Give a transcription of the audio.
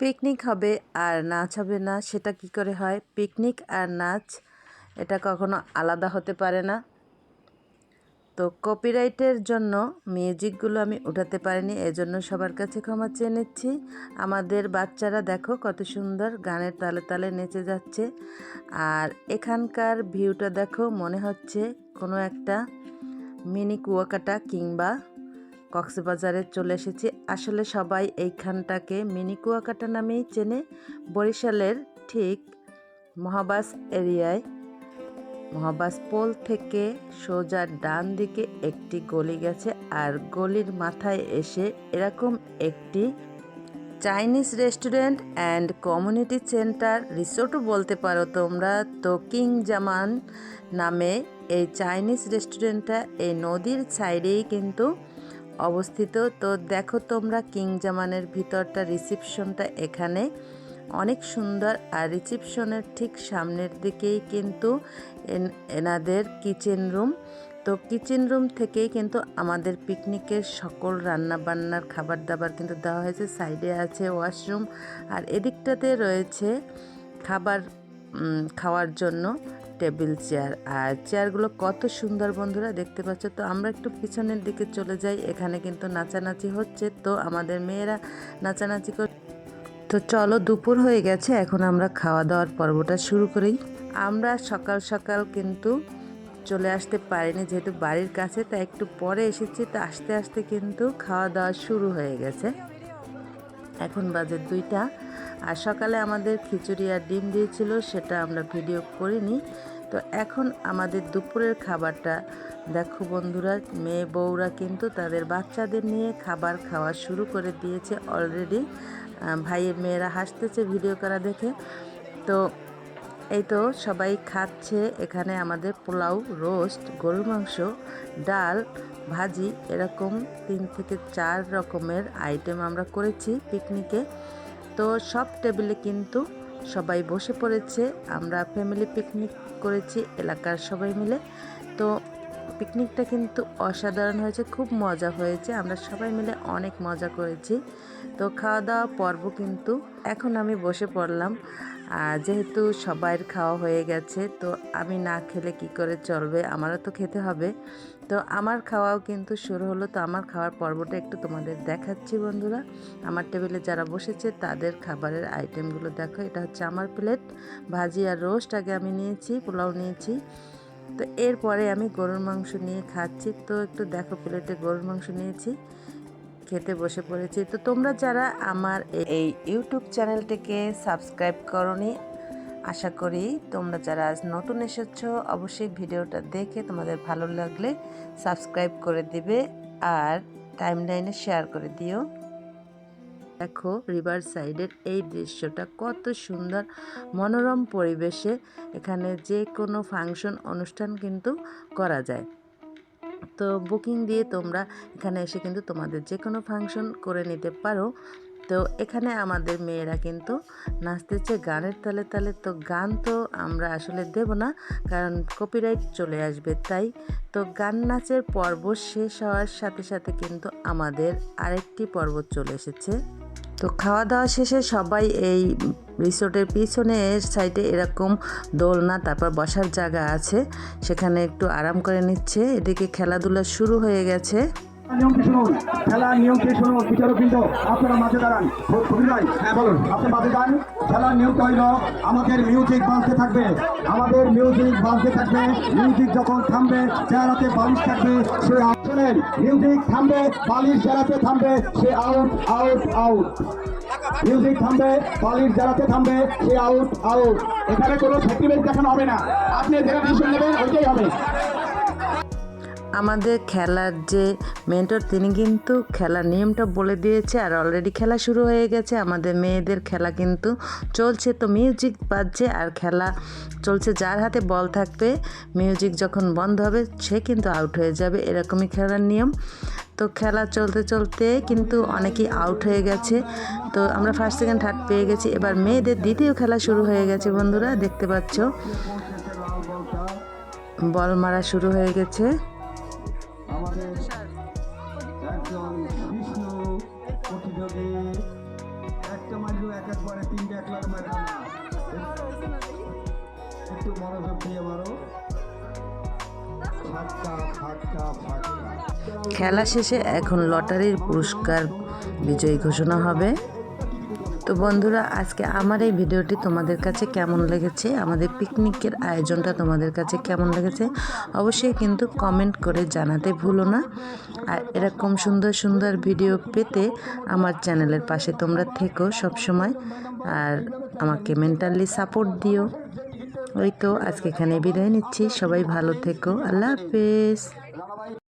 Picnic হবে আর নাচ হবে না, সেটা কি করে হয়? পিকনিক আর নাচ, এটা কখনো আলাদা হতে পারে না। তো কপিরাইটের জন্য মিউজিকগুলো আমি উঠাতে পারিনি, এজন্য সবার কাছে ক্ষমা চেয়ে নিচ্ছি। আমাদের বাচ্চারা দেখো কত সুন্দর গানের তালে তালে নেচে যাচ্ছে। আর এখানকার ভিউটা দেখো, মনে হচ্ছে কোনো একটা মিনি কুয়াকাটা কিংবা কক্সবাজারে চলে এসেছি। আসলে সবাই এইখানটাকে মিনি কুয়াকাটা নামেই চেনে। বরিশালের ঠিক মহাবাস এরিয়ায়। মহাবাস পোল থেকে সোজা ডান দিকে একটি গলি গেছে আর গলির মাথায় এসে এরকম একটি Chinese restaurant and community centre রিসোর্টও বলতে পারো তোমরা। তো কিং জামান নামে এই চাইনিজ রেস্টুরেন্টটা এই নদীর সাইডেই কিন্তু অবস্থিত। তো দেখো তোমরা কিং জামানের ভিতরটা, রিসিপশনটা এখানে। অনেক সুন্দর। আর রিসিপশনের ঠিক সামনের দিকেই কিন্তু এনাদের কিচেন রুম। তো কিচেন রুম থেকেই কিন্তু আমাদের পিকনিকের সকল রান্না বান্নার খাবার দাবার কিন্তু দেওয়া হয়েছে। সাইডে আছে ওয়াশরুম। আর এদিকটাতে রয়েছে খাবার খাওয়ার জন্য। Table chair. আর চেয়ারগুলো কত সুন্দর বন্ধুরা, দেখতে পাচ্ছ তো? আমরা একটু পিছনের দিকে চলে যাই, এখানে কিন্তু নাচানাচি হচ্ছে। তো আমাদের মেয়েরা নাচানাচি কর তো চলো, দুপুর হয়ে গেছে, এখন আমরা খাওয়া দাওয়ার পর্বটা শুরু করি। আমরা সকাল সকাল কিন্তু চলে আসতে পারিনি, যেহেতু বাড়ির কাছে তা একটু পরে এসেছি, তো আস্তে আস্তে কিন্তু খাওয়া দাওয়া শুরু হয়ে গেছে। এখন বাজে দুইটা। আর সকালে আমাদের খিচুড়ি আর ডিম দিয়েছিল, সেটা আমরা ভিডিও করিনি। তো এখন আমাদের দুপুরের খাবারটা। দেখো বন্ধুরা, মেয়ে বউরা কিন্তু তাদের বাচ্চাদের নিয়ে খাবার খাওয়া শুরু করে দিয়েছে অলরেডি ভাইয়ের মেয়েরা হাসতেছে ভিডিও করা দেখে। তো এই তো সবাই খাচ্ছে। এখানে আমাদের পোলাও, রোস্ট, গরুর মাংস, ডাল, ভাজি, এরকম তিন থেকে চার রকমের আইটেম আমরা করেছি পিকনিকে তো সব টেবিলে কিন্তু সবাই বসে পড়েছে। আমরা ফ্যামিলি পিকনিক করেছি, এলাকার সবাই মিলে। তো পিকনিকটা কিন্তু অসাধারণ হয়েছে, খুব মজা হয়েছে। আমরা সবাই মিলে অনেক মজা করেছি। তো খাওয়া দাওয়া পর্ব কিন্তু এখন আমি বসে পড়লাম। যেহেতু সবাইয়ের খাওয়া হয়ে গেছে, তো আমি না খেলে কি করে চলবে? আমারও তো খেতে হবে। তো আমার খাওয়াও কিন্তু শুরু হলো। তো আমার খাওয়ার পর্বটা একটু তোমাদের দেখাচ্ছি বন্ধুরা। আমার টেবিলে যারা বসেছে, তাদের খাবারের আইটেমগুলো দেখো। এটা হচ্ছে আমার প্লেট ভাজি আর রোস্ট আগে আমি নিয়েছি, পোলাও নিয়েছি। তো এরপরে আমি গরুর মাংস নিয়ে খাচ্ছি। তো একটু দেখো প্লেটে গরুর মাংস নিয়েছি, খেতে বসে পড়েছি। তো তোমরা যারা আমার এই ইউটিউব চ্যানেলটিকে সাবস্ক্রাইব করনি, আশা করি তোমরা যারা আজ নতুন এসেছ, অবশ্যই ভিডিওটা দেখে তোমাদের ভালো লাগলে সাবস্ক্রাইব করে দিবে আর টাইম লাইনে শেয়ার করে দিও। দেখো রিভার সাইডের এই দৃশ্যটা কত সুন্দর, মনোরম পরিবেশে এখানে যে কোনো ফাংশন অনুষ্ঠান কিন্তু করা যায়। তো বুকিং দিয়ে তোমরা এখানে এসে কিন্তু তোমাদের যে কোনো ফাংশন করে নিতে পারো। তো এখানে আমাদের মেয়েরা কিন্তু নাচতেছে গানের তালে তালে। তো গান তো আমরা আসলে দেব না, কারণ কপিরাইট চলে আসবে, তাই তো গান নাচের পর্ব শেষ হওয়ার সাথে সাথে কিন্তু আমাদের আরেকটি পর্ব চলে এসেছে। তো খাওয়া দাওয়া শেষে সবাই এই রিসোর্টের পিছনে সাইডে এরকম দোলনা, তারপর বসার জায়গা আছে। সেখানে একটু আরাম করে নিচ্ছে। এদিকে খেলাধুলা শুরু হয়ে গেছে। নিয়মটি শুনুন? খেলার নিয়মটি শুনুন? বিচারকবৃন্দ আপনারা মাঝে দাঁড়ান। খুবই ভাই হ্যাঁ। বলুন আপনি মাঝে দাঁড়ান খেলার নিয়মটা হইল আমাদের মিউজিক বাজতে থাকবে। আমাদের মিউজিক বাজতে থাকবে। মিউজিক যখন থামবে চেহারাতে বালিশ থাকবে সে শোনেন মিউজিক থামবে বালিশ চেহারাতে থামবে সে আউট আউট আউট মিউজিক থামবে বালিশ চেহারাতে থামবে সে আউট আউট এখানে কোনো সেক্রিমেন্ট দেখানো হবে না। আপনি যেটা ডিসিশন নেবেন ওইটাই হবে। আমাদের খেলার যে মেন্টর তিনি কিন্তু খেলার নিয়মটা বলে দিয়েছে আর অলরেডি খেলা শুরু হয়ে গেছে। আমাদের মেয়েদের খেলা কিন্তু চলছে। তো মিউজিক বাজছে আর খেলা চলছে। যার হাতে বল থাকবে মিউজিক যখন বন্ধ হবে, সে কিন্তু আউট হয়ে যাবে। এরকমই খেলার নিয়ম। তো খেলা চলতে চলতে কিন্তু অনেকেই আউট হয়ে গেছে। তো আমরা ফার্স্ট সেকেন্ড থার্ড পেয়ে গেছি। এবার মেয়েদের দ্বিতীয় খেলা শুরু হয়ে গেছে বন্ধুরা, দেখতে পাচ্ছ। বল মারা শুরু হয়ে গেছে। একটু মনোযোগ দিয়ে মারো। খেলা শেষে এখন লটারির পুরস্কার বিজয়ী ঘোষণা হবে। তো বন্ধুরা, আজকে আমার এই ভিডিওটি তোমাদের কাছে কেমন লেগেছে, আমাদের পিকনিকের আয়োজনটা তোমাদের কাছে কেমন লেগেছে, অবশ্যই কিন্তু কমেন্ট করে জানাতে ভুলো না। আর এরকম সুন্দর সুন্দর ভিডিও পেতে আমার চ্যানেলের পাশে তোমরা থেকো সব সময় আর আমাকে মেন্টালি সাপোর্ট দিও। ওই তো, আজকে এখানে বিদায় নিচ্ছি, সবাই ভালো থেকো, আল্লাহ হাফেজ।